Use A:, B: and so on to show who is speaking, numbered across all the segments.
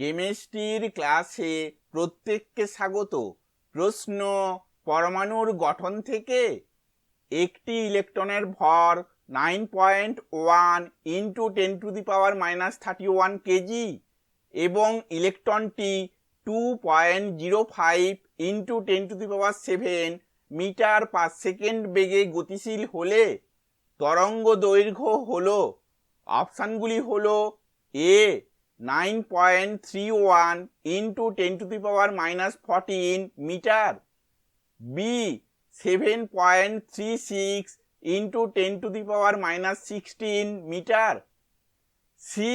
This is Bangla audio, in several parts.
A: কেমিস্ট্রির ক্লাসে প্রত্যেককে স্বাগত। প্রশ্ন, পরমাণুর গঠন থেকে? একটি ইলেকট্রনের ভর nine point one into ten to the power minus thirty one kg এবং ইলেকট্রনটি two point zero five into ten to the power seven metre per second বেগে গতিশীল হলে তরঙ্গ দৈর্ঘ্য হলো, অপশানগুলি হলো A nine point three one into ten to the power minus fourteen metre B seven point three six into ten to the power minus sixteen metre C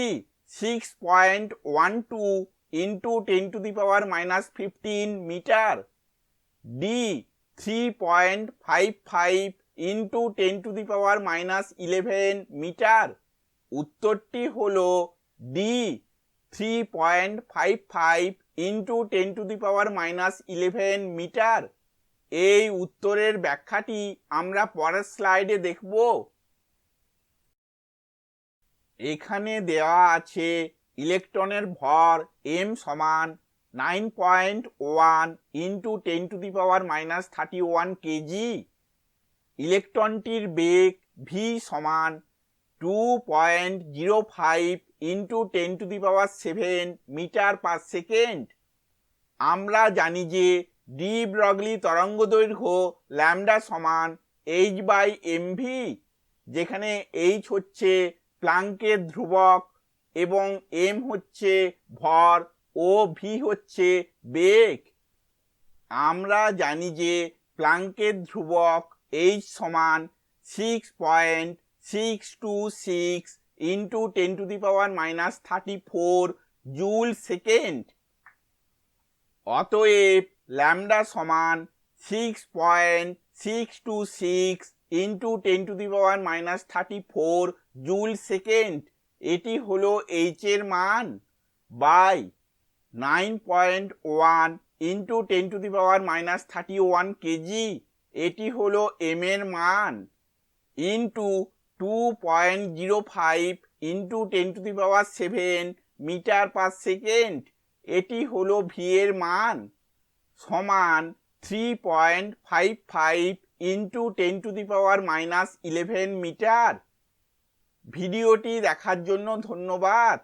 A: six point one two into ten to the power minus fifteen metre D three point five five into ten to the power minus eleven metre উত্তরটি হলো D three point five five into ten to the power minus eleven metre এই উত্তরের ব্যাখ্যাটি আমরা পরের স্লাইডে দেখব। এখানে দেওয়া আছে ইলেকট্রনের ভর এম সমান nine point one into ten to the power minus thirty one kg ইলেকট্রনটির বেগ ভি সমান two point zero five into ten to the power seven metre per second আমরা জানি যে ডি ব্রগলি তরঙ্গ দৈর্ঘ্য ল্যামডা সমান এইচ বাই এমভি যেখানে এইচ হচ্ছে প্লাঙ্কের ধ্রুবক এবং এম হচ্ছে ভর ও ভি হচ্ছে বেগ। আমরা জানি যে প্লাঙ্কের ধ্রুবক এইচ সমান six point six two six into ten to the power minus thirty four joule second অতএব ল্যামডা সমান six point six two six into ten to the power minus thirty four joule second এটি হলো এইচ এর মান by nine point one into ten to the power minus thirty one kg এটি হলো এম এর মান into two point zero five into ten to the power seven metre per second এটি হলো ভি এর মান সমান three point five five into ten to the power minus eleven metre ভিডিওটি দেখার জন্য ধন্যবাদ।